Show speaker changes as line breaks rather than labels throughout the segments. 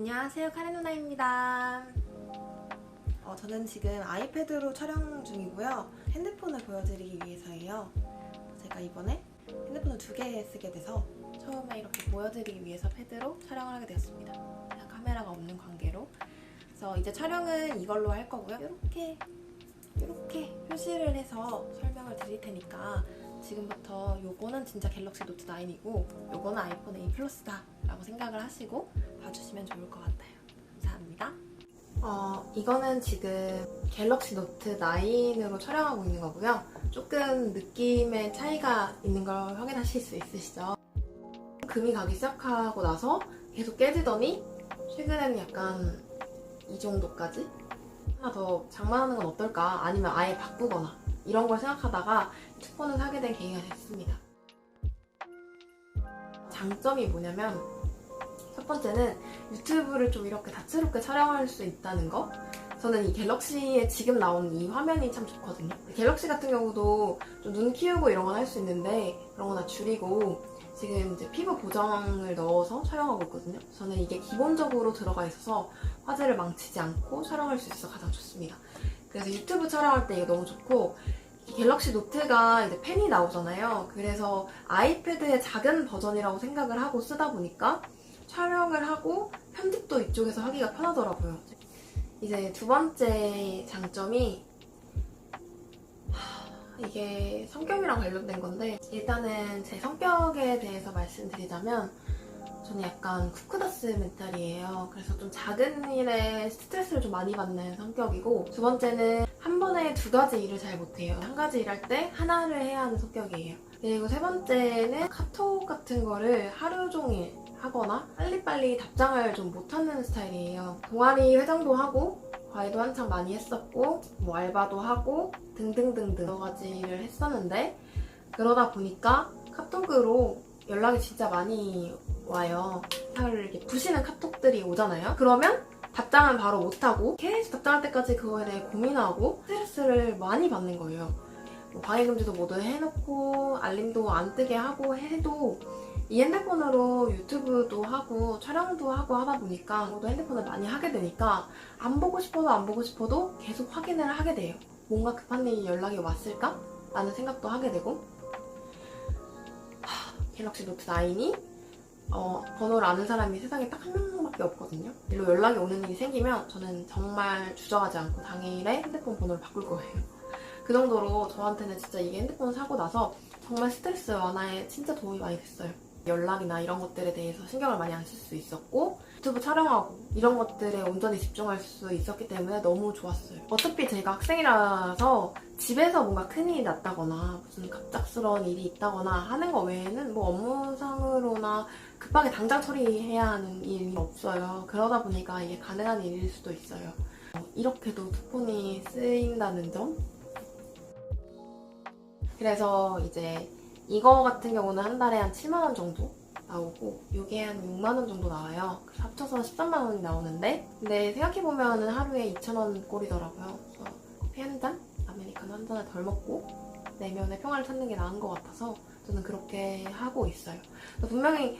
안녕하세요 카렌 누나입니다. 어, 저는 지금 아이패드로 촬영 중이고요. 핸드폰을 보여드리기 위해서예요. 제가 이번에 핸드폰을 두 개 쓰게 돼서 처음에 이렇게 보여드리기 위해서 패드로 촬영을 하게 되었습니다. 제가 카메라가 없는 관계로. 그래서 이제 촬영은 이걸로 할 거고요. 이렇게 이렇게 표시를 해서 설명을 드릴 테니까 지금부터 요거는 진짜 갤럭시 노트 9이고 요거는 아이폰 8 플러스다 라고 생각을 하시고 봐주시면 좋을 것 같아요. 감사합니다. 어, 이거는 지금 갤럭시 노트 9으로 촬영하고 있는 거고요. 조금 느낌의 차이가 있는 걸 확인하실 수 있으시죠? 금이 가기 시작하고 나서 계속 깨지더니 최근에는 약간 이 정도까지 하나 더 장만하는 건 어떨까? 아니면 아예 바꾸거나 이런 걸 생각하다가 투폰을 사게 된 계기가 됐습니다. 장점이 뭐냐면 첫 번째는 유튜브를 좀 이렇게 다채롭게 촬영할 수 있다는 거. 저는 이 갤럭시에 지금 나오는 이 화면이 참 좋거든요. 갤럭시 같은 경우도 좀 눈 키우고 이런 건 할 수 있는데 그런 거 다 줄이고 지금 이제 피부 보정을 넣어서 촬영하고 있거든요. 저는 이게 기본적으로 들어가 있어서 화질을 망치지 않고 촬영할 수 있어서 가장 좋습니다. 그래서 유튜브 촬영할 때 이게 너무 좋고 이 갤럭시 노트가 이제 펜이 나오잖아요. 그래서 아이패드의 작은 버전이라고 생각을 하고 쓰다 보니까 촬영을 하고 편집도 이쪽에서 하기가 편하더라고요. 이제 두 번째 장점이 하, 이게 성격이랑 관련된 건데 일단은 제 성격에 대해서 말씀드리자면 저는 약간 쿠크다스 멘탈이에요. 그래서 좀 작은 일에 스트레스를 좀 많이 받는 성격이고 두 번째는 한 번에 두 가지 일을 잘 못해요. 한 가지 일할 때 하나를 해야 하는 성격이에요. 그리고 세 번째는 카톡 같은 거를 하루 종일 하거나 빨리빨리 답장을 좀 못하는 스타일이에요. 동아리 회장도 하고 과외도 한창 많이 했었고 뭐 알바도 하고 등등등등 여러 가지 일을 했었는데 그러다 보니까 카톡으로 연락이 진짜 많이 와요. 사를 이렇게 부시는 카톡들이 오잖아요. 그러면 답장은 바로 못하고 계속 답장할 때까지 그거에 대해 고민하고 스트레스를 많이 받는 거예요. 뭐 방해금지도 모두 해놓고 알림도 안 뜨게 하고 해도 이 핸드폰으로 유튜브도 하고 촬영도 하고 하다 보니까 모두 핸드폰을 많이 하게 되니까 안 보고 싶어도 안 보고 싶어도 계속 확인을 하게 돼요. 뭔가 급한 일이 연락이 왔을까? 라는 생각도 하게 되고 하, 갤럭시 노트 9이 어, 번호를 아는 사람이 세상에 딱 한 명밖에 없거든요. 일로 연락이 오는 일이 생기면 저는 정말 주저하지 않고 당일에 핸드폰 번호를 바꿀 거예요. 그 정도로 저한테는 진짜 이게 핸드폰 사고 나서 정말 스트레스 완화에 진짜 도움이 많이 됐어요. 연락이나 이런 것들에 대해서 신경을 많이 안 쓸 수 있었고 유튜브 촬영하고 이런 것들에 온전히 집중할 수 있었기 때문에 너무 좋았어요. 어차피 제가 학생이라서 집에서 뭔가 큰일이 났다거나 무슨 갑작스러운 일이 있다거나 하는 거 외에는 뭐 업무상으로나 급하게 당장 처리해야 하는 일이 없어요. 그러다 보니까 이게 가능한 일일 수도 있어요. 어, 이렇게도 투폰이 쓰인다는 점? 그래서 이제 이거 같은 경우는 한 달에 한 7만 원 정도 나오고 이게 한 6만 원 정도 나와요. 그래서 합쳐서 13만 원이 나오는데 근데 생각해보면 하루에 2천 원 꼴이더라고요. 그래서 커피 한 잔? 아메리카노 한 잔을 덜 먹고 내면의 평화를 찾는 게 나은 것 같아서 저는 그렇게 하고 있어요. 분명히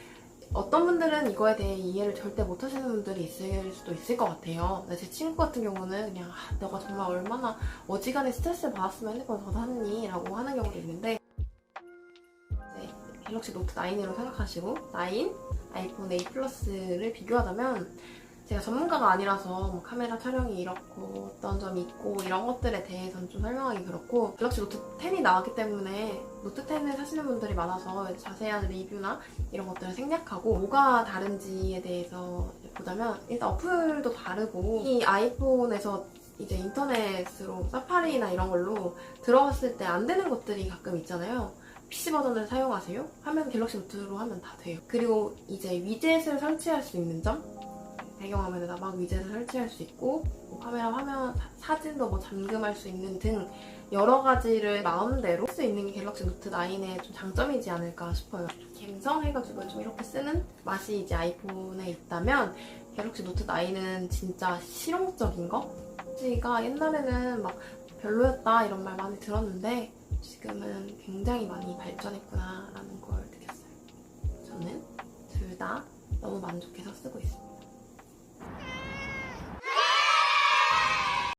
어떤 분들은 이거에 대해 이해를 절대 못 하시는 분들이 있을 수도 있을 것 같아요. 근데 제 친구 같은 경우는 그냥 아, 너가 정말 얼마나 어지간히 스트레스를 받았으면 핸드폰을 더 샀니? 라고 하는 경우도 있는데 네, 갤럭시 노트 9으로 생각하시고 9, 아이폰 8 플러스를 비교하자면 제가 전문가가 아니라서 뭐 카메라 촬영이 이렇고 어떤 점이 있고 이런 것들에 대해서는 좀 설명하기 그렇고 갤럭시 노트 10이 나왔기 때문에 노트 10을 사시는 분들이 많아서 자세한 리뷰나 이런 것들을 생략하고 뭐가 다른지에 대해서 보자면 일단 어플도 다르고 이 아이폰에서 이제 인터넷으로 사파리나 이런 걸로 들어갔을 때 안 되는 것들이 가끔 있잖아요. PC 버전을 사용하세요? 하면 갤럭시 노트로 하면 다 돼요. 그리고 이제 위젯을 설치할 수 있는 점? 배경화면에다 막 위젯을 설치할 수 있고 뭐 카메라 화면 사- 사진도 뭐 잠금할 수 있는 등 여러 가지를 마음대로 할 수 있는 게 갤럭시 노트 9의 좀 장점이지 않을까 싶어요. 갬성해가지고 좀 이렇게 쓰는 맛이 이제 아이폰에 있다면 갤럭시 노트 9은 진짜 실용적인 거? 가 옛날에는 막 별로였다 이런 말 많이 들었는데 지금은 굉장히 많이 발전했구나 라는 걸 느꼈어요. 저는 둘 다 너무 만족해서 쓰고 있습니다.